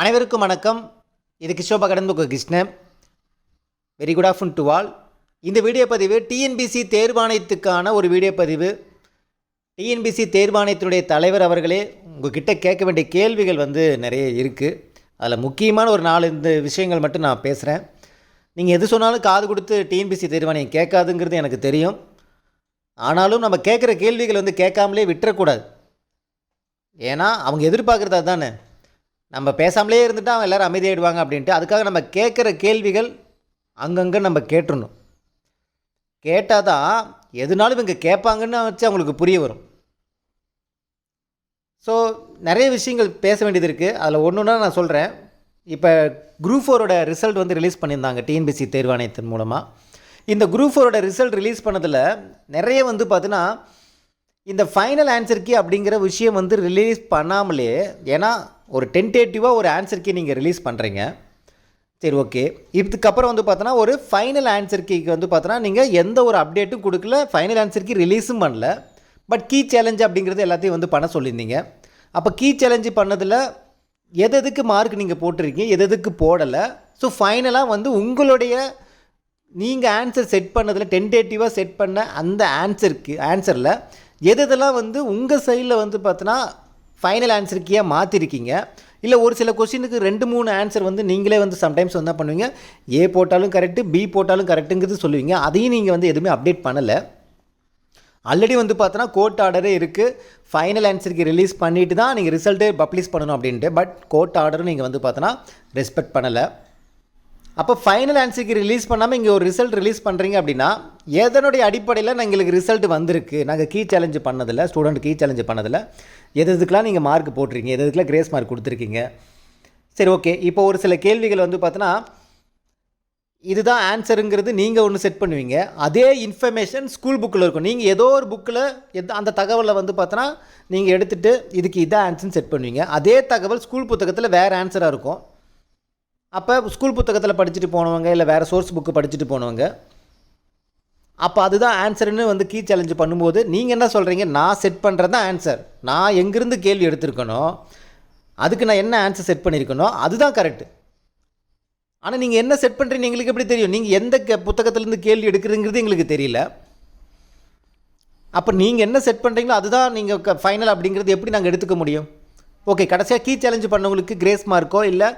அனைவருக்கும் வணக்கம். இது கிஷோபா கடன்புக்கு Krishnan. Very good afternoon to all இந்த வீடியோ பதிவு டிஎன்பிசி தேர்வாணையத்துக்கான ஒரு வீடியோ பதிவு. டிஎன்பிசி தேர்வாணையத்தினுடைய தலைவர் அவர்களே உங்ககிட்ட கேட்க வேண்டிய கேள்விகள் வந்து நிறைய இருக்குது அதில் முக்கியமான ஒரு நாலு இந்த விஷயங்கள் மட்டும் நான் பேசுகிறேன் நீங்கள் எது சொன்னாலும் காது கொடுத்து டிஎன்பிசி தேர்வாணையம் கேட்காதுங்கிறது எனக்கு தெரியும். ஆனாலும் நம்ம கேட்குற கேள்விகள் வந்து கேட்காமலே விட்டுறக்கூடாது. ஏன்னா அவங்க எதிர்பார்க்குறது அதுதானே நம்ம பேசாமலே இருந்துட்டு அவங்க எல்லோரும் அமைதியாகிடுவாங்க அப்படின்ட்டு அதுக்காக நம்ம கேட்குற கேள்விகள் அங்கங்கே நம்ம கேட்டுடணும் கேட்டால் தான் எதுனாலும் இவங்க கேட்பாங்கன்னு வச்சு அவங்களுக்கு புரிய வரும். ஸோ நிறைய விஷயங்கள் பேச வேண்டியது இருக்குது அதில் ஒன்று ஒன்றா நான் சொல்கிறேன். இப்போ குரூப் ஃபோரோட ரிசல்ட் வந்து ரிலீஸ் பண்ணியிருந்தாங்க டிஎன்பிசி தேர்வாணையத்தின் மூலமாக இந்த குரூப் ஃபோரோட ரிசல்ட் ரிலீஸ் பண்ணதில் நிறைய வந்து பார்த்தீங்கன்னா இந்த ஃபைனல் ஆன்சர் கீ அப்படிங்கிற விஷயம் வந்து ரிலீஸ் பண்ணாமலே ஏன்னா ஒரு டென்டேட்டிவாக ஒரு ஆன்சர் நீங்கள் ரிலீஸ் பண்ணுறீங்க சரி ஓகே இதுக்கப்புறம் வந்து பார்த்தோன்னா ஒரு ஃபைனல் ஆன்சர் கீக்கு வந்து பார்த்தோன்னா நீங்கள் எந்த ஒரு அப்டேட்டும் கொடுக்கல ஃபைனல் ஆன்சர் கீ ரிலீஸும் பண்ணல. பட் கீ சேலஞ்சு அப்படிங்கிறது எல்லாத்தையும் வந்து பண்ண சொல்லியிருந்தீங்க. அப்போ கீ சேலஞ்சு பண்ணதில் எது எதுக்கு மார்க் நீங்கள் போட்டிருக்கீங்க எது எதுக்கு போடலை? ஸோ ஃபைனலாக வந்து உங்களுடைய நீங்கள் ஆன்சர் செட் பண்ணதில் டென்டேட்டிவாக செட் பண்ண அந்த ஆன்சருக்கு ஆன்சரில் எது எதெல்லாம் வந்து உங்கள் சைடில் வந்து பார்த்தோன்னா ஃபைனல் ஆன்சருக்கே மாற்றிருக்கீங்க இல்லை ஒரு சில கொஸ்டினுக்கு ரெண்டு மூணு ஆன்சர் வந்து நீங்களே வந்து சம்டைம்ஸ் வந்து பண்ணுவீங்க? ஏ போட்டாலும் கரெக்டு பி போட்டாலும் கரெக்டுங்கிறது சொல்லுவீங்க. அதையும் நீங்கள் வந்து எதுவுமே அப்டேட் பண்ணலை. ஆல்ரெடி வந்து பார்த்தோன்னா கோர்ட் ஆர்டரே இருக்குது ஃபைனல் ஆன்சருக்கு ரிலீஸ் பண்ணிட்டு தான் நீங்கள் ரிசல்ட்டே பப்ளிஷ் பண்ணணும் அப்படின்ட்டு. பட் கோர்ட் ஆர்டரும் நீங்கள் வந்து பார்த்தோன்னா ரெஸ்பெக்ட் பண்ணலை. அப்போ ஃபைனல் ஆன்சருக்கு ரிலீஸ் பண்ணாமல் இங்கே ஒரு ரிசல்ட் ரிலீஸ் பண்ணுறீங்க அப்படின்னா எதனுடைய அடிப்படையில் எங்களுக்கு ரிசல்ட் வந்திருக்கு? நாங்கள் கீ சேலஞ்சு பண்ணதில் ஸ்டூடெண்ட் கீ சேலஞ்சு பண்ணதில் எது எதுக்கெலாம் நீங்கள் மார்க் போட்டிருக்கீங்க? எது எதுக்கெலாம் கிரேஸ் மார்க் கொடுத்துருக்கீங்க? சரி ஓகே இப்போ ஒரு சில கேள்விகள் வந்து பார்த்தோன்னா இதுதான் ஆன்சருங்கிறது நீங்கள் ஒன்று செட் பண்ணுவீங்க. அதே இன்ஃபர்மேஷன் ஸ்கூல் புக்கில் இருக்கும். நீங்கள் ஏதோ ஒரு புக்கில் எது அந்த தகவலை வந்து பார்த்தோன்னா நீங்கள் எடுத்துகிட்டு இதுக்கு இதான் ஆன்சர்னு செட் பண்ணுவீங்க. அதே தகவல் ஸ்கூல் புத்தகத்தில் வேறு ஆன்சராக இருக்கும். அப்போ ஸ்கூல் புத்தகத்தில் படிச்சுட்டு போனவங்க இல்லை வேறு சோர்ஸ் புக்கு படிச்சுட்டு போனவங்க அப்போ அதுதான் ஆன்சர்னு வந்து கீ சேலஞ்சு பண்ணும்போது நீங்கள் என்ன சொல்கிறீங்க நான் செட் பண்ணுறது தான் ஆன்சர் நான் எங்கேருந்து கேள்வி எடுத்திருக்கணும் அதுக்கு நான் என்ன ஆன்சர் செட் பண்ணியிருக்கணும் அதுதான் கரெக்டு ஆனால் நீங்கள் என்ன செட் பண்ணுறீங்க எங்களுக்கு எப்படி தெரியும்? நீங்கள் எந்த கே புத்தகத்துலேருந்து கேள்வி எடுக்கிறதுங்கிறது எங்களுக்கு தெரியல. அப்போ நீங்கள் என்ன செட் பண்ணுறீங்களோ அதுதான் நீங்கள் ஃபைனல் அப்படிங்கிறது எப்படி நாங்கள் எடுத்துக்க முடியும்? ஓகே கடைசியாக கீ சேலஞ்சு பண்ணவங்களுக்கு கிரேஸ் மார்க்கோ இல்லை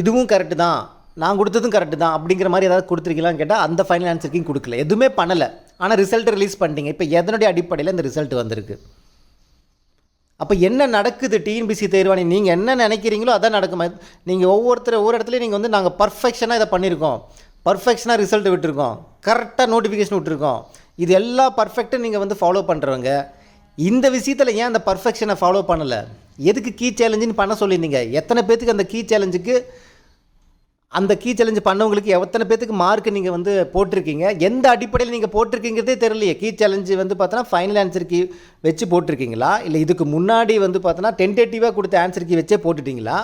இதுவும் கரெக்டு தான். நான் கொடுத்ததும் கரெக்டு தான் அப்படிங்கிற மாதிரி ஏதாவது கொடுத்துருக்கீங்களான்னு கேட்டால் அந்த ஃபைனல் ஆன்சருக்கும் கொடுக்கல. எதுவுமே பண்ணலை. ஆனால் ரிசல்ட் ரிலீஸ் பண்ணிட்டீங்க. இப்போ எதனுடைய அடிப்படையில் இந்த ரிசல்ட் வந்திருக்கு? அப்போ என்ன நடக்குது? டிஎன்பிசி தேர்வாணி நீங்கள் என்ன நினைக்கிறீங்களோ அதான் நடக்கும். நீங்கள் ஒவ்வொருத்தர் ஒவ்வொரு இடத்துலையும் நீங்கள் வந்து நாங்கள் பர்ஃபெக்ஷனாக இதை பண்ணியிருக்கோம் பர்ஃபெக்ஷனாக ரிசல்ட் விட்டுருக்கோம். கரெக்டாக நோட்டிஃபிகேஷன் விட்டுருக்கோம். இது எல்லா பர்ஃபெக்டும் நீங்கள் வந்து ஃபாலோ பண்ணுறவங்க இந்த விஷயத்தில் ஏன் அந்த பர்ஃபெக்ஷனை ஃபாலோ பண்ணலை? எதுக்கு கீ சேலஞ்சுன்னு பண்ண சொல்லியிருந்தீங்க? எத்தனை பேத்துக்கு அந்த கீ சேலஞ்சுக்கு அந்த கீ சேலஞ்சு பண்ணவங்களுக்கு எத்தனை பேத்துக்கு மார்க் நீங்கள் வந்து போட்டிருக்கீங்க? எந்த அடிப்படையில் நீங்கள் போட்டிருக்கீங்கிறதே தெரியலையே. கீ சேலஞ்சு வந்து பார்த்தோன்னா ஃபைனல் ஆன்சர் கீ வச்சு போட்டிருக்கீங்களா? இல்லை இதுக்கு முன்னாடி வந்து பார்த்தோன்னா டென்டேட்டிவாக கொடுத்த ஆன்சர் கீ வச்சே போட்டுட்டீங்களா?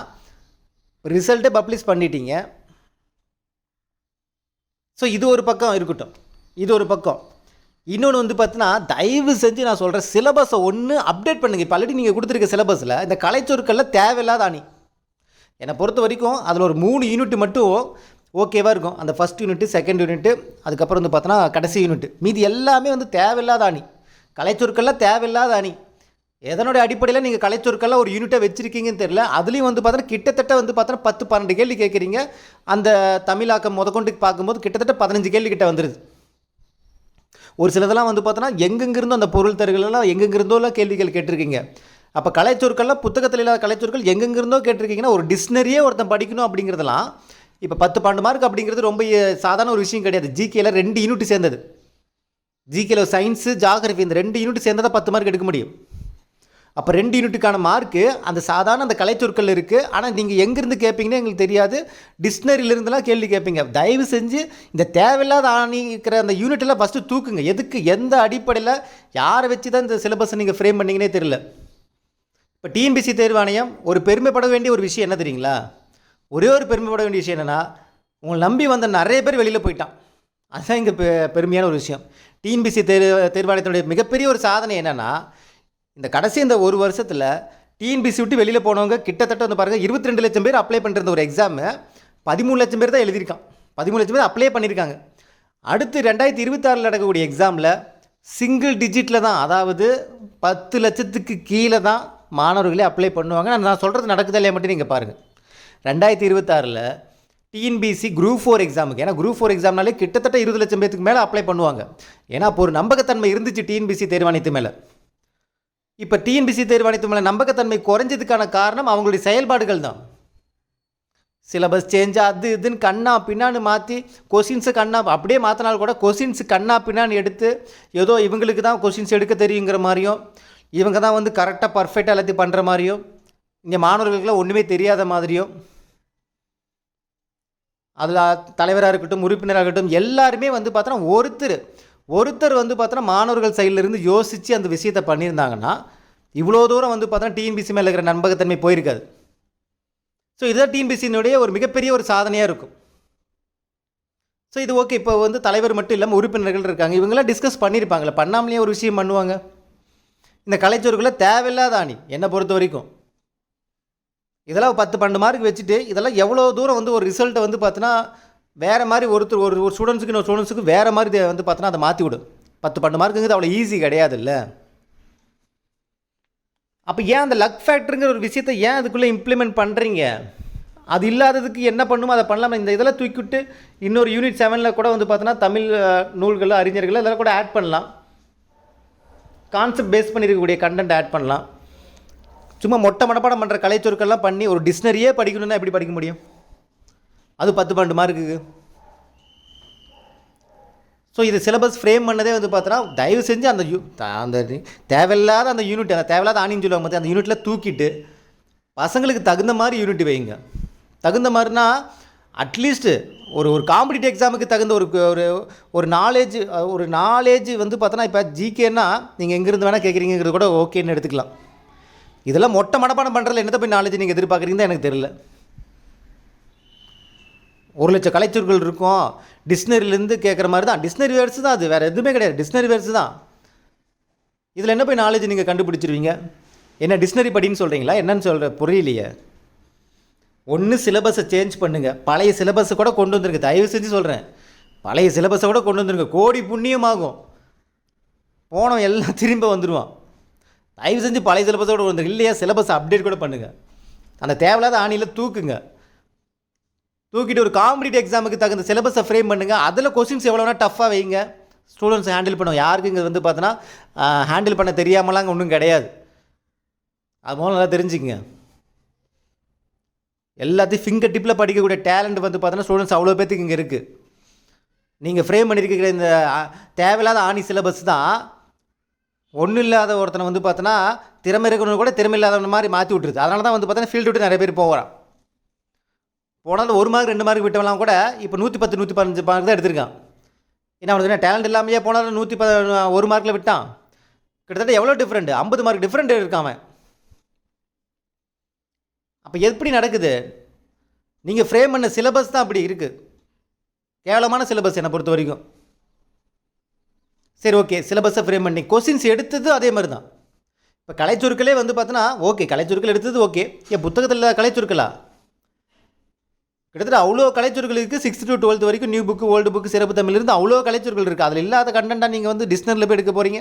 ரிசல்ட்டை பப்ளிஷ் பண்ணிட்டீங்க. ஸோ இது ஒரு பக்கம் இருக்கட்டும். இது ஒரு பக்கம். இன்னொன்று வந்து பார்த்தீங்கன்னா தயவு செஞ்சு நான் சொல்கிறேன் சிலபஸை ஒன்று அப்டேட் பண்ணுங்கள் இப்போ ஆல்ரெடி நீங்கள் கொடுத்துருக்க சிலபஸில் இந்த கலைச்சொற்களில் தேவையில்லாத அணி. என்னை பொறுத்த வரைக்கும் அதில் ஒரு மூணு யூனிட் மட்டும் ஓகேவாக இருக்கும். அந்த ஃபஸ்ட் யூனிட்டு செகண்ட் யூனிட்டு அதுக்கப்புறம் வந்து பார்த்தோன்னா கடைசி யூனிட்டு மீதி எல்லாமே வந்து தேவையில்லாத அணி. கலைச்சொற்கள்லாம் தேவையில்லாத அணி. எதனுடைய அடிப்படையில் நீங்கள் கலைச்சொற்கள்லாம் ஒரு யூனிட்டை வச்சுருக்கீங்கன்னு தெரியல. அதுலேயும் வந்து பார்த்தோன்னா கிட்டத்தட்ட வந்து பார்த்தோன்னா பத்து பன்னெண்டு கேள்வி கேட்குறீங்க. அந்த தமிழாக்கம் முதற்கொண்டு பார்க்கும்போது கிட்டத்தட்ட பதினஞ்சு கேள்வி கிட்ட வந்துடுது ஒரு சிலதெல்லாம் வந்து பார்த்தோன்னா எங்கெங்கிருந்தோ அந்த பொருள் தருகளெல்லாம் எங்கெங்கிருந்தோலாம் கேள்விகள் கேட்டிருக்கீங்க. அப்போ கலைச்சொற்கள்லாம் புத்தகத்தில் இல்லாத கலைச்சொற்கள் எங்கெங்கிருந்தோ கேட்டிருக்கீங்கன்னா ஒரு டிக்ஷனரியே ஒருத்தன் படிக்கணும் அப்படிங்கிறதெல்லாம் இப்போ பத்து பன்னெண்டு மார்க் அப்படிங்கிறது ரொம்ப சாதாரண ஒரு விஷயம் கிடையாது. ஜிகேல ரெண்டு யூனிட் சேர்ந்தது. ஜிகேல சயின்ஸு ஜாகிரஃபி இந்த ரெண்டு யூனிட் சேர்ந்ததை பத்து மார்க் எடுக்க முடியும். அப்போ ரெண்டு யூனிட்டுக்கான மார்க்கு அந்த சாதாரண அந்த கலைச்சொற்கள் இருக்குது ஆனால் நீங்கள் எங்கேருந்து கேட்பீங்கன்னு எங்களுக்கு தெரியாது. டிக்ஷனரியிலிருந்துலாம் கேள்வி கேட்பீங்க தயவு செஞ்சு இந்த தேவையில்லாத ஆணி இருக்கிற அந்த யூனிட்டெல்லாம் ஃபஸ்ட்டு தூக்குங்க. எதுக்கு எந்த அடிப்படையில் யாரை வச்சு தான் இந்த சிலபஸை நீங்கள் ஃப்ரேம் பண்ணிங்கன்னே தெரியல. இப்போ டிஎன்பிசி தேர்வாணையம் ஒரு பெருமைப்பட வேண்டிய ஒரு விஷயம் என்ன தெரியுங்களா? ஒரே ஒரு பெருமைப்பட வேண்டிய விஷயம் என்னென்னா உங்களை நம்பி வந்த நிறைய பேர் வெளியில் போயிட்டான். அதுதான் இங்கே பெ பெருமையான ஒரு விஷயம். டிஎன்பிசி தேர் தேர்வாணையத்தினுடைய மிகப்பெரிய ஒரு சாதனை என்னென்னா இந்த கடைசி இந்த ஒரு வருஷத்தில் டிஎன்பிசி விட்டு வெளியில் போனவங்க கிட்டத்தட்ட வந்து பாருங்கள் இருபத்தி ரெண்டு லட்சம் பேர் அப்ளை பண்ணுற ஒரு எக்ஸாமு பதிமூணு லட்சம் பேர் தான் எழுதியிருக்கான் பதிமூணு லட்சம் பேர் அப்ளை பண்ணியிருக்காங்க. அடுத்து ரெண்டாயிரத்தி இருபத்தாறில் நடக்கக்கூடிய எக்ஸாமில் சிங்கிள் டிஜிட்டில் தான் அதாவது பத்து லட்சத்துக்கு கீழே தான் மாணவர்களே அப்ளை பண்ணுவாங்க. நான் நான் சொல்கிறது நடக்குதா இல்லையா மட்டும் நீங்கள் பாருங்கள் ரெண்டாயிரத்தி இருபத்தாறில் டிஎன்பிசி குரூப் ஃபோர் எக்ஸாமுக்கு ஏன்னா குரூப் ஃபோர் எக்ஸாம்னாலே கிட்டத்தட்ட இருபது லட்சம் பேருக்கு மேலே அப்ளை பண்ணுவாங்க. ஏன்னா அப்போ ஒரு நம்பகத்தன்மை இருந்துச்சு டிஎன்பிசி தேர்வாணையத்து மேலே. இப்போ டிஎன்பிசி தேர்வாணையத்து மேலே நம்பகத்தன்மை குறைஞ்சதுக்கான காரணம் அவங்களுடைய செயல்பாடுகள் தான். சிலபஸ் சேஞ்ச் அது இதுன்னு கண்ணா பின்னான்னு மாற்றி கொஷின்ஸு கண்ணா அப்படியே மாற்றினால் கூட கொஷின்ஸ் கண்ணா பின்னான்னு எடுத்து ஏதோ இவங்களுக்கு தான் கொஷின்ஸ் எடுக்க தெரியுங்கிற மாதிரியும் இவங்க தான் வந்து கரெக்டாக பர்ஃபெக்டாக எல்லாத்தையும் பண்ணுற மாதிரியும் இங்கே மாணவர்களுக்கெல்லாம் ஒன்றுமே தெரியாத மாதிரியும் அதில் தலைவராக இருக்கட்டும் உறுப்பினராக இருக்கட்டும் எல்லாருமே வந்து பார்த்தோன்னா ஒருத்தர் ஒருத்தர் வந்து பார்த்தோன்னா மாணவர்கள் சைடில் இருந்து யோசித்து அந்த விஷயத்தை பண்ணியிருந்தாங்கன்னா இவ்வளோ தூரம் வந்து பார்த்தோன்னா டிஎன்பிசி மேலே இருக்கிற நம்பகத்தன்மை போயிருக்காது. ஸோ இதுதான் டிஎன்பிசியினுடைய ஒரு மிகப்பெரிய ஒரு சாதனையாக இருக்கும். ஸோ இது ஓகே இப்போ வந்து தலைவர் மட்டும் இல்லாமல் உறுப்பினர்கள் இருக்காங்க. இவங்கெல்லாம் டிஸ்கஸ் பண்ணியிருப்பாங்களே பண்ணாமலேயே ஒரு விஷயம் பண்ணுவாங்க. இந்த கலைச்சொற்களை தேவையில்லாத அணி. என்னை பொறுத்த வரைக்கும். இதெல்லாம் பத்து பன்னெண்டு மார்க் வச்சுட்டு இதெல்லாம் எவ்வளோ தூரம் வந்து ஒரு ரிசல்ட்டை வந்து பார்த்தோன்னா வேறு மாதிரி ஒருத்தர் ஒரு ஒரு ஸ்டூடெண்ட்ஸுக்கு இன்னொரு ஸ்டூடெண்ட்ஸுக்கு வேறு மாதிரி வந்து பார்த்தோன்னா அதை மாற்றி விடும். பத்து பன்னெண்டு மார்க்குங்கிறது அவ்வளோ ஈஸி கிடையாதுல்ல. அப்போ ஏன் அந்த லக் ஃபேக்டருங்கிற ஒரு விஷயத்தை ஏன் அதுக்குள்ளே இம்ப்ளிமெண்ட் பண்ணுறீங்க அது இல்லாததுக்கு என்ன பண்ணுமோ அதை பண்ணலாம். இந்த இதெல்லாம் தூக்கிவிட்டு இன்னொரு யூனிட் செவனில் கூட வந்து பார்த்தோன்னா தமிழ் நூல்கள் அறிஞர்கள் இதெல்லாம் கூட ஆட் பண்ணலாம். கான்செப்ட் பேஸ் பண்ணியிருக்கக்கூடிய கண்டென்ட் ஆட் பண்ணலாம். சும்மா மொட்டை மனப்பாடம் பண்ணுற கலைச்சொற்கள்லாம் பண்ணி ஒரு டிக்ஷனரியே படிக்கணும்னா எப்படி படிக்க முடியும்? அது பத்து பன்னெண்டு மார்க்குக்கு ஸோ இது சிலபஸ் ஃப்ரேம் பண்ணதே வந்து பார்த்தோன்னா தயவு செஞ்சு அந்த யூ அந்த தேவையில்லாத அந்த யூனிட் அந்த தேவையில்லாத ஆணின்னு சொல்லுவாங்க பார்த்து அந்த யூனிட்டில் தூக்கிட்டு பசங்களுக்கு தகுந்த மாதிரி யூனிட் வைங்க. தகுந்த மாதிரினா அட்லீஸ்ட்டு ஒரு ஒரு காம்படிட்டிவ் எக்ஸாமுக்கு தகுந்த ஒரு ஒரு ஒரு நாலேஜ் ஒரு நாலேஜ் வந்து பார்த்தோன்னா இப்போ ஜிகேன்னா நீங்கள் எங்கேருந்து வேணால் கேட்குறீங்கிறது கூட ஓகேன்னு எடுத்துக்கலாம். இதெல்லாம் மொட்டை மனப்பாடம் பண்ணுறதுல என்னத்தை போய் நாலேஜ் நீங்கள் எதிர்பார்க்குறீங்க எனக்கு தெரியல. ஒரு லட்சம் கலைச்சொற்கள் இருக்கும். டிக்ஷனரியிலேருந்து கேட்குற மாதிரி தான். டிக்ஷனரி வேர்ட்ஸ் தான் அது. வேறு எதுவுமே கிடையாது. டிக்ஷனரி வேர்ட்ஸ் தான். இதில் என்ன போய் நாலேஜ் நீங்கள் கண்டுபிடிச்சிருவீங்க? என்ன டிக்ஷனரி படின்னு சொல்கிறீங்களா என்னன்னு சொல்கிற புரியலையே. ஒன்று சிலபஸை சேஞ்ச் பண்ணுங்கள் பழைய சிலபஸை கூட கொண்டு வந்துருங்க தயவு செஞ்சு சொல்கிறேன் பழைய சிலபஸை கூட கொண்டு வந்துருங்க கோடி புண்ணியமாகும் போனோம் எல்லாம் திரும்ப வந்துடுவான் தயவு செஞ்சு பழைய சிலபஸோட வந்துருங்க இல்லையா? சிலபஸ் அப்டேட் கூட பண்ணுங்கள் அந்த தேவையில்லாத ஆணியில் தூக்குங்க. தூக்கிட்டு ஒரு காம்படிட்டிவ் எக்ஸாமுக்கு தகுந்த சிலபஸை ஃப்ரேம் பண்ணுங்கள் அதில் கொஸ்டின்ஸ் எவ்வளோனா டஃப்பாக வைங்க. ஸ்டூடெண்ட்ஸ் ஹேண்டில் பண்ணுவோம் யாருக்கு இங்கே வந்து பார்த்தோன்னா ஹேண்டில் பண்ண தெரியாமலாம் ஒன்றும் கிடையாது. அது மூலம் நல்லா தெரிஞ்சுக்கங்க. எல்லாத்தையும் ஃபிங்கர் டிப்பில் படிக்கக்கூடிய டேலண்ட் வந்து பார்த்தோன்னா ஸ்டூடெண்ட்ஸ் அவ்வளோ பேர்த்துக்கு இங்கே இருக்குது நீங்கள் ஃப்ரேம் பண்ணியிருக்கிற இந்த தேவையில்லாத ஆணி சிலபஸ் தான். ஒன்றும் இல்லாத ஒருத்தனை வந்து பார்த்தோன்னா திறமை இருக்கணும் கூட திறமை இல்லாதவன மாதிரி மாற்றி விட்டுருது. அதனால தான் வந்து பார்த்தோன்னா ஃபீல்டு விட்டு நிறைய பேர் போகிறான் போனால் ஒரு மார்க் ரெண்டு மார்க் விட்டவெல்லாம் கூட இப்போ நூற்றி பத்து நூற்றி பதினஞ்சு மார்க் தான் எடுத்திருக்கான். ஏன்னா அவனுக்கு என்ன டேலண்ட் இல்லாமையே போனாலும் நூற்றி ப ஒரு மார்க்கில் விட்டான். கிட்டத்தட்ட எவ்வளோ டிஃப்ரெண்ட் ஐம்பது மார்க் டிஃப்ரெண்ட் இருக்கான் அவன். அப்போ எப்படி நடக்குது? நீங்கள் ஃப்ரேம் பண்ண சிலபஸ் தான் அப்படி இருக்குது கேவலமான சிலபஸ் என்னை பொறுத்த வரைக்கும். சரி ஓகே சிலபஸை ஃப்ரேம் பண்ணி கொஸ்டின்ஸ் எடுத்தது அதே மாதிரி தான். இப்போ கலைச்சொற்களே வந்து பார்த்தோன்னா ஓகே கலைச்சொற்கள் எடுத்தது ஓகே ஏன் புத்தகத்தில் கலைச்சொற்களா கிட்டத்தட்ட அவ்வளோ கலைச்சொற்கள் இருக்குது சிக்ஸ்த் டு டுவெல்த் வரைக்கும் நியூ புக்கு ஓல்டு புக்கு சிறப்பு தமிழ் இருந்து அவ்வளோ கலைச்சொற்கள் இருக்குது அதில் இல்லாத கண்டென்ட்டாக நீங்கள் வந்து டிஸ்னரில் போய் எடுக்க போகிறீங்க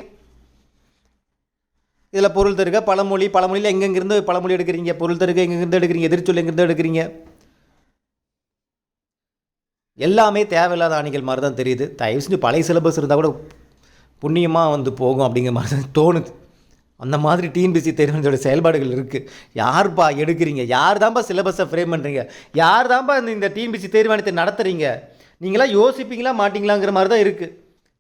இதில் பொருள் தருக பழமொழி பழமொழியில் எங்கெங்கிருந்து பழமொழி எடுக்கிறீங்க? பொருள் தருக எங்கெங்கிருந்து எடுக்கிறீங்க? எதிர்ச்சொல் எங்கேருந்து எடுக்கிறீங்க? எல்லாமே தேவையில்லாத ஆணிகள் மாதிரி தான் தெரியுது. தயவு செஞ்சு பழைய சிலபஸ் இருந்தால் கூட புண்ணியமாக வந்து போகும் அப்படிங்கிற மாதிரி தான் தோணுது. அந்த மாதிரி டிஎன்பிசி தேர்வுகளோட செயல்பாடுகள் இருக்குது யார்ப்பா எடுக்கிறீங்க? யார் தான்ப்பா சிலபஸை ஃப்ரேம் பண்ணுறீங்க யார் தான்ப்பா இந்த டிஎன்பிசி தேர்வானத்தை நடத்துகிறீங்க நீங்களாம் யோசிப்பீங்களா மாட்டிங்களாங்கிற மாதிரி தான் இருக்குது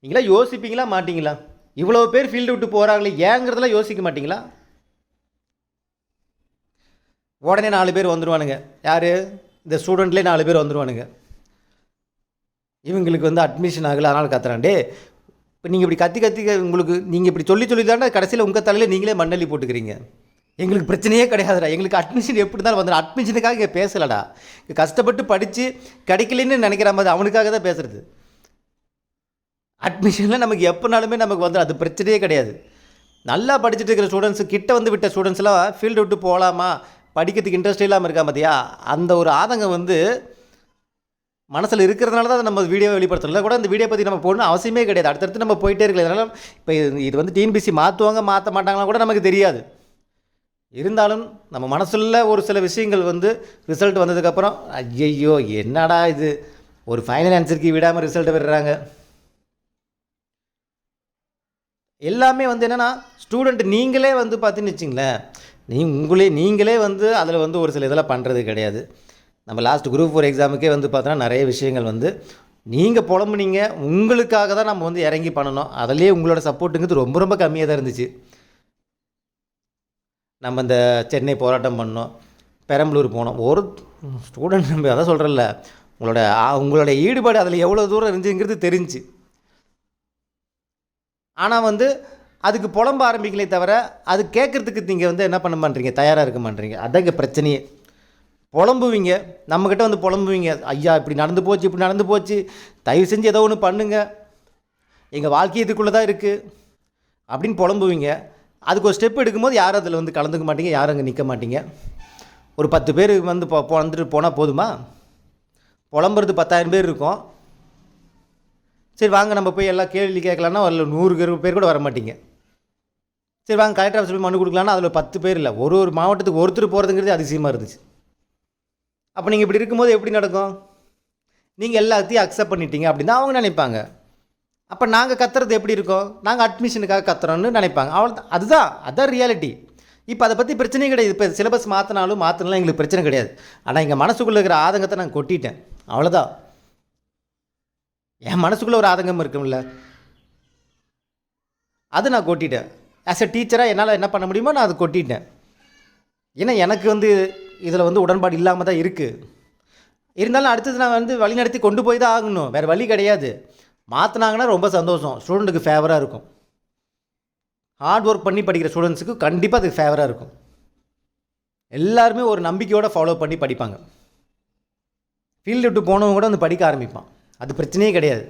நீங்களா யோசிப்பீங்களா மாட்டீங்களா? இவ்வளோ பேர் ஃபீல்டு விட்டு போகிறாங்களே ஏங்கிறதெல்லாம் யோசிக்க மாட்டீங்களா? உடனே நாலு பேர் வந்துடுவானுங்க யார்? இந்த ஸ்டூடெண்ட்லேயே நாலு பேர் வந்துடுவானுங்க இவங்களுக்கு வந்து அட்மிஷன் ஆகலை அதனால் கத்துறாண்டே இப்போ நீங்கள் இப்படி கத்தி கத்தி உங்களுக்கு நீங்கள் இப்படி சொல்லி சொல்லி தானே கடைசியில் உங்கள் தலையில் நீங்களே மண்ணள்ளி போட்டுக்கிறீங்க. எங்களுக்கு பிரச்சனையே கிடையாதுடா. எங்களுக்கு அட்மிஷன் எப்படி இருந்தாலும் வந்துடும் அட்மிஷனுக்காக இங்கே பேசலடா. கஷ்டப்பட்டு படித்து கிடைக்கலன்னு நினைக்கிற மாதிரி அவனுக்காக தான் பேசுகிறது அட்மிஷனில் நமக்கு எப்போனாலுமே நமக்கு வந்துடும் அது பிரச்சனையே கிடையாது. நல்லா படிச்சுட்டு இருக்கிற ஸ்டூடெண்ட்ஸு கிட்ட வந்து விட்ட ஸ்டூடெண்ட்ஸ்லாம் ஃபீல்டு விட்டு போகலாமா? படிக்கிறதுக்கு இன்ட்ரெஸ்ட் இல்லாமல் இருக்கா பார்த்தியா அந்த ஒரு ஆதங்கம் வந்து மனசில் இருக்கிறதுனால தான் நம்ம வீடியோ வெளிப்படுத்தல கூட இந்த வீடியோ பற்றி நம்ம போடணும் அவசியமே கிடையாது. அடுத்தடுத்து நம்ம போயிட்டே இருக்கலாம் அதனால் இப்போ இது வந்து டிஎன்பிசி மாற்றுவாங்க மாற்ற மாட்டாங்களா கூட நமக்கு தெரியாது. இருந்தாலும் நம்ம மனசில் ஒரு சில விஷயங்கள் வந்து ரிசல்ட் வந்ததுக்கப்புறம் ஐயையோ என்னடா இது? ஒரு ஃபைனல் ஆன்சருக்கு விடாமல் ரிசல்ட்டை விடுறாங்க. எல்லாமே வந்து என்னென்னா ஸ்டூடெண்ட் நீங்களே வந்து பார்த்துன்னு வச்சிங்களேன் நீ உங்களே நீங்களே வந்து அதில் வந்து ஒரு சில இதெல்லாம் பண்ணுறது கிடையாது. நம்ம லாஸ்ட் குரூப் ஃபோர் எக்ஸாமுக்கே வந்து பார்த்தோன்னா நிறைய விஷயங்கள் வந்து நீங்கள் புலம்புனீங்க உங்களுக்காக தான் நம்ம வந்து இறங்கி பண்ணணும். அதிலே உங்களோட சப்போர்ட்டுங்கிறது ரொம்ப ரொம்ப கம்மியாக தான் இருந்துச்சு. நம்ம இந்த சென்னை போராட்டம் பண்ணோம் பெரம்பலூர் போனோம். ஒரு ஸ்டூடெண்ட் நம்ம அதான் சொல்கிறல்ல உங்களோட உங்களோட ஈடுபாடு அதில் எவ்வளோ தூரம் இருந்துச்சுங்கிறது தெரிஞ்சு. ஆனால் வந்து அதுக்கு புலம்ப ஆரம்பிக்கலே தவிர அது கேட்குறதுக்கு நீங்கள் வந்து என்ன பண்ண மாட்டீங்க? தயாராக இருக்க மாட்டீங்க. அதாங்க பிரச்சனையே. புலம்புவீங்க. நம்மக்கிட்ட வந்து புலம்புவீங்க. ஐயா இப்படி நடந்து போச்சு இப்படி நடந்து போச்சு. தயவு செஞ்சு ஏதோ ஒன்று பண்ணுங்க. எங்கள் வாழ்க்கை இதுக்குள்ளே தான் இருக்குது அப்படின்னு புலம்புவீங்க. அதுக்கு ஒரு ஸ்டெப் எடுக்கும்போது யாரும் அதில் வந்து கலந்துக்க மாட்டீங்க யாரும் அங்கே நிற்க மாட்டீங்க. ஒரு பத்து பேர் வந்து போ- வந்துட்டு போனால் போதுமா? புலம்புறது பத்தாயிரம் பேர் இருக்கும். சரி வாங்க நம்ம போய் எல்லாம் கேள்வி கேட்கலான்னா அதில் நூறு பேர் பேர் கூட வர மாட்டீங்க. சரி வாங்க கலெக்டர் ஆஃபீஸ் போய் மனு கொடுக்கலான்னா அதில் பத்து பேர் இல்லை. ஒரு ஒரு மாவட்டத்துக்கு ஒருத்தர் போகிறதுங்கிறது அதிசயமாக இருந்துச்சு. அப்போ நீங்கள் இப்படி இருக்கும்போது எப்படி நடக்கும்? நீங்கள் எல்லாத்தையும் அக்செப்ட் பண்ணிட்டீங்க அப்படின்னு அவங்க நினைப்பாங்க. அப்போ நாங்கள் கத்துறது எப்படி இருக்கும்? நாங்கள் அட்மிஷனுக்காக கத்துறோம்னு நினைப்பாங்க. அவ்வளோ அதுதான் அதுதான் ரியாலிட்டி இப்போ அதை பற்றி பிரச்சனையே கிடையாது. இப்போ சிலபஸ் மாற்றினாலும் மாற்றினாலும் எங்களுக்கு பிரச்சனை கிடையாது. ஆனால் எங்கள் மனசுக்குள்ளே இருக்கிற ஆதங்கத்தை நான் கொட்டிட்டேன். அவ்வளோதான் என் மனசுக்குள்ளே ஒரு ஆதங்கம் இருக்கும்ல. அது நான் கொட்டிட்டேன். ஆஸ் எ டீச்சராக என்னால் என்ன பண்ண முடியுமோ நான் அதை கொட்டிட்டேன். ஏன்னா எனக்கு வந்து இதில் வந்து உடன்பாடு இல்லாமல் தான் இருக்குது இருந்தாலும் அடுத்தது நான் வந்து வழி நடத்தி கொண்டு போய் தான் ஆகணும். வேறு வழி கிடையாது. மாற்றினாங்கன்னா ரொம்ப சந்தோஷம். ஸ்டூடெண்ட்டுக்கு ஃபேவராக இருக்கும். ஹார்ட் ஒர்க் பண்ணி படிக்கிற ஸ்டூடெண்ட்ஸுக்கு கண்டிப்பாக அதுக்கு ஃபேவராக இருக்கும். எல்லாருமே ஒரு நம்பிக்கையோடு ஃபாலோ பண்ணி படிப்பாங்க. ஃபீல்டு விட்டு போனவங்க கூட வந்து படிக்க ஆரம்பிப்பான். அது பிரச்சனையே கிடையாது.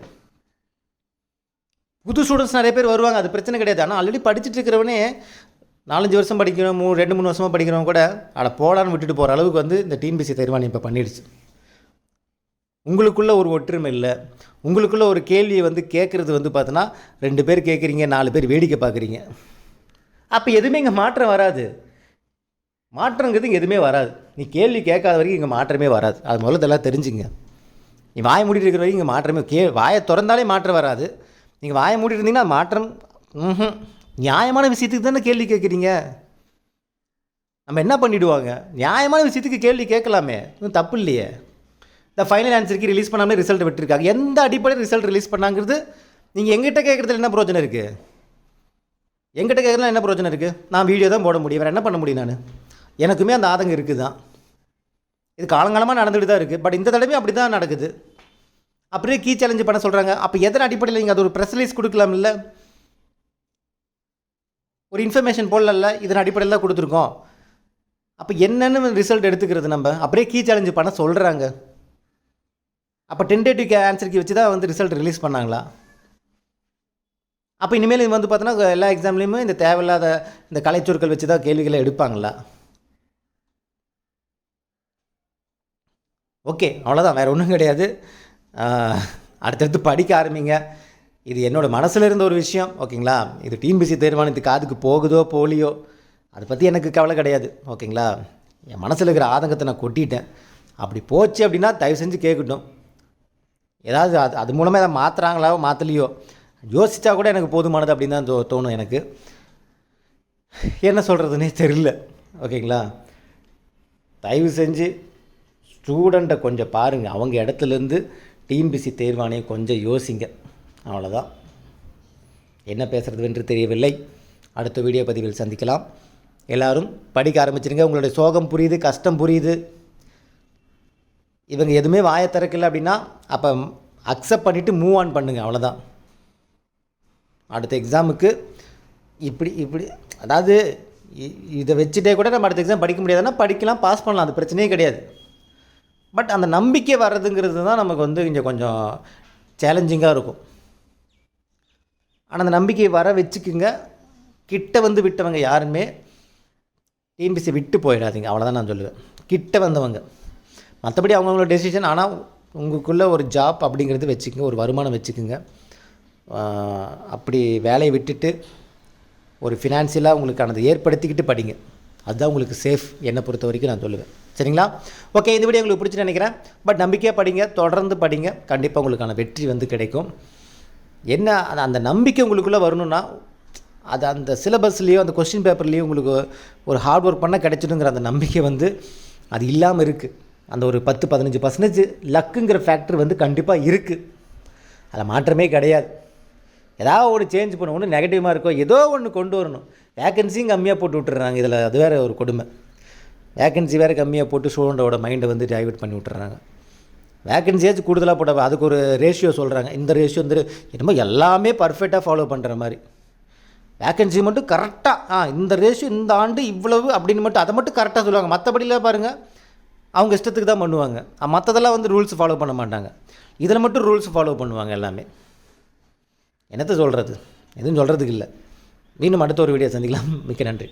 புது ஸ்டூடெண்ட்ஸ் நிறைய பேர் வருவாங்க அது பிரச்சனை கிடையாது. ஆனால் ஆல்ரெடி படிச்சுட்டு இருக்கிறவனே நாலஞ்சு வருஷம் படிக்கிறோம் மூணு ரெண்டு மூணு வருஷமாக படிக்கிறவங்க கூட அட போடான்னு விட்டுட்டு போகிற அளவுக்கு வந்து இந்த டிஎன்பிசி தீர்மானம் இப்போ பண்ணிடுச்சு. உங்களுக்குள்ள ஒரு ஒற்றுமை இல்லை. உங்களுக்குள்ள ஒரு கேள்வியை வந்து கேட்குறது வந்து பார்த்தோன்னா ரெண்டு பேர் கேட்குறீங்க நாலு பேர் வேடிக்கை பார்க்குறீங்க அப்போ எதுவுமே இங்கே மாற்றம் வராது. மாற்றங்கிறது இங்கே எதுவுமே வராது. நீ கேள்வி கேட்காத வரைக்கும் இங்கே மாற்றமே வராது. அது முதல்ல இதெல்லாம் தெரிஞ்சுங்க. நீ வாயை மூடிட்டு இருக்கிற வரைக்கும் இங்கே மாற்றமே கே வாயை திறந்தாலே மாற்றம் வராது. நீங்கள் வாயை மூடிட்டு இருந்தீங்கன்னா மாற்றம் ம்ஹும். நியாயமான விஷயத்துக்கு தானே கேள்வி கேட்குறீங்க? நம்ம என்ன பண்ணிவிடுவாங்க நியாயமான விஷயத்துக்கு கேள்வி கேட்கலாமே. ஒன்றும் தப்பு இல்லையே. இந்த ஃபைனல் ஆன்சருக்கு ரிலீஸ் பண்ணாமலே ரிசல்ட் விட்டுருக்காங்க. எந்த அடிப்படையில் ரிசல்ட் ரிலீஸ் பண்ணாங்கிறது நீங்கள் எங்கிட்ட கேட்குறதுல என்ன பிரோஜனம் இருக்குது எங்கிட்ட கேட்குறதுல என்ன பிரோஜனம் இருக்குது நான் வீடியோ தான் போட முடியும். வேறு என்ன பண்ண முடியும் நான்? எனக்குமே அந்த ஆதங்கம் இருக்குது தான் இது காலங்காலமாக நடந்துகிட்டு தான் இருக்குது பட் இந்த தடவையும் அப்படி தான் நடக்குது. அப்படியே கீ சேலஞ்சு பண்ண சொல்கிறாங்க அப்போ எதன் அடிப்படையில் நீங்கள் அது ஒரு ப்ரெஸ் ரிலீஸ் கொடுக்கலாம்ல? ஒரு இன்ஃபர்மேஷன் போடல இதன் அடிப்படையில் தான் கொடுத்துருக்கோம். அப்போ என்னென்னு ரிசல்ட் எடுத்துக்கிறது நம்ம. அப்படியே கீ சேலஞ்சு பண்ண சொல்கிறாங்க அப்போ டென்டேட்டிவ் ஆன்சருக்கு வச்சு தான் வந்து ரிசல்ட் ரிலீஸ் பண்ணாங்களா? அப்போ இனிமேல் இது வந்து பார்த்தோன்னா எல்லா எக்ஸாம்லேயுமே இந்த தேவையில்லாத இந்த கலைச்சொற்கள் வச்சு தான் கேள்விகளை எடுப்பாங்களா? ஓகே அவ்வளோதான் வேறு ஒன்றும் கிடையாது. அடுத்தடுத்து படிக்க ஆரம்பிங்க. இது என்னோடய மனசில் இருந்த ஒரு விஷயம் ஓகேங்களா? இது டிஎன்பிசி தீர்மானத்து காதுக்கு போகுதோ போலியோ அதை பற்றி எனக்கு கவலை கிடையாது ஓகேங்களா? என் மனசில் இருக்கிற ஆதங்கத்தை நான் கொட்டிட்டேன். அப்படி போச்சு அப்படின்னா தயவு செஞ்சு கேட்கட்டும். ஏதாவது அது அது மூலமாக எதாவது மாற்றுறாங்களோ மாற்றலையோ யோசித்தா கூட எனக்கு போதுமானது அப்படின்னு தான் தோ தோணும் எனக்கு. என்ன சொல்கிறதுனே தெரியல ஓகேங்களா? தயவு செஞ்சு ஸ்டூடெண்ட்டை கொஞ்சம் பாருங்கள் அவங்க இடத்துலேருந்து டிஎன்பிசி தேர்வாணையை கொஞ்சம் யோசிங்க. அவ்வளோதான் என்ன பேசுகிறது என்று தெரியவில்லை. அடுத்த வீடியோ பதிவில் சந்திக்கலாம். எல்லாரும் படிக்க ஆரம்பிச்சிருங்க. உங்களுடைய சோகம் புரியுது கஷ்டம் புரியுது. இவங்க எதுவுமே வாயை திறக்கல அப்படின்னா அப்போ அக்செப்ட் பண்ணிவிட்டு மூவ் ஆன் பண்ணுங்கள் அவ்வளோதான் அடுத்த எக்ஸாமுக்கு இப்படி இப்படி அதாவது இதை வச்சுட்டே கூட நம்ம அடுத்த எக்ஸாம் படிக்க முடியாதுன்னா படிக்கலாம் பாஸ் பண்ணலாம். அது பிரச்சனையே கிடையாது. பட் அந்த நம்பிக்கை வர்றதுங்கிறது தான் நமக்கு வந்து இங்கே கொஞ்சம் சேலஞ்சிங்காக இருக்கும். ஆனால் அந்த நம்பிக்கையை வர வச்சுக்குங்க. கிட்ட வந்து விட்டவங்க யாருமே டிஎன்பிசி விட்டு போயிடாதீங்க. அவ்வளோதான் நான் சொல்லுவேன். கிட்ட வந்தவங்க. மற்றபடி அவங்கவுங்களோட டெசிஷன் ஆனால் உங்களுக்குள்ளே ஒரு ஜாப் அப்படிங்கிறது வச்சுக்கோங்க. ஒரு வருமானம் வச்சுக்கோங்க. அப்படி வேலையை விட்டுட்டு ஒரு ஃபினான்ஷியலாக உங்களுக்கானதை ஏற்படுத்திக்கிட்டு படிங்க. அதுதான் உங்களுக்கு சேஃப் என்னை பொறுத்த வரைக்கும் நான் சொல்லுவேன். சரிங்களா? ஓகே இந்த வீடியோ உங்களுக்கு பிடிச்சி நினைக்கிறேன். பட் நம்பிக்கையாக படிங்க தொடர்ந்து படிங்க. கண்டிப்பாக உங்களுக்கான வெற்றி வந்து கிடைக்கும். என்ன அந்த- அந்த நம்பிக்கை உங்களுக்குள்ளே வரணும்னா அது அந்த சிலபஸ்லேயோ அந்த கொஸ்டின் பேப்பர்லேயோ உங்களுக்கு ஒரு ஹார்ட் ஒர்க் பண்ண கிடைச்சிடுங்கிற அந்த நம்பிக்கை வந்து அது இல்லாமல் இருக்குது அந்த ஒரு பத்து பதினஞ்சு பர்சன்டேஜ் லக்குங்கிற ஃபேக்டர் வந்து கண்டிப்பாக இருக்குது அதில் மாற்றமே கிடையாது. ஏதாவது ஒன்று சேஞ்ச் பண்ண. ஒன்று நெகட்டிவாக இருக்கோ ஏதோ ஒன்று கொண்டு வரணும். வேக்கன்சியும் கம்மியாக போட்டு விட்டுறாங்க. இதில் அது வேறு ஒரு கொடுமை. வேக்கன்சி வேறு கம்மியாக போட்டு ஸ்டூடெண்டோட மைண்டை வந்து டைவெர்ட் பண்ணி விட்டுறாங்க. வேக்கன்சியாச்சும் கூடுதலாக போட்ட அதுக்கு ஒரு ரேஷியோ சொல்கிறாங்க இந்த ரேஷியோ வந்து என்னமோ எல்லாமே பர்ஃபெக்டாக ஃபாலோ பண்ணுற மாதிரி. வேக்கன்சி மட்டும் கரெக்டாக ஆ இந்த ரேஷியோ இந்த ஆண்டு இவ்வளவு அப்படின்னு மட்டும் அதை மட்டும் கரெக்டாக சொல்லுவாங்க. மற்றபடிலாம் பாருங்கள் அவங்க இஷ்டத்துக்கு தான் பண்ணுவாங்க. மற்றதெல்லாம் வந்து ரூல்ஸ் ஃபாலோ பண்ண மாட்டாங்க. இதில் மட்டும் ரூல்ஸ் ஃபாலோ பண்ணுவாங்க எல்லாமே. என்னத்தை சொல்கிறது எதுவும் சொல்கிறதுக்கு இல்லை. மீண்டும் அடுத்த ஒரு வீடியோ சந்திக்கலாம். மிக்க நன்றி.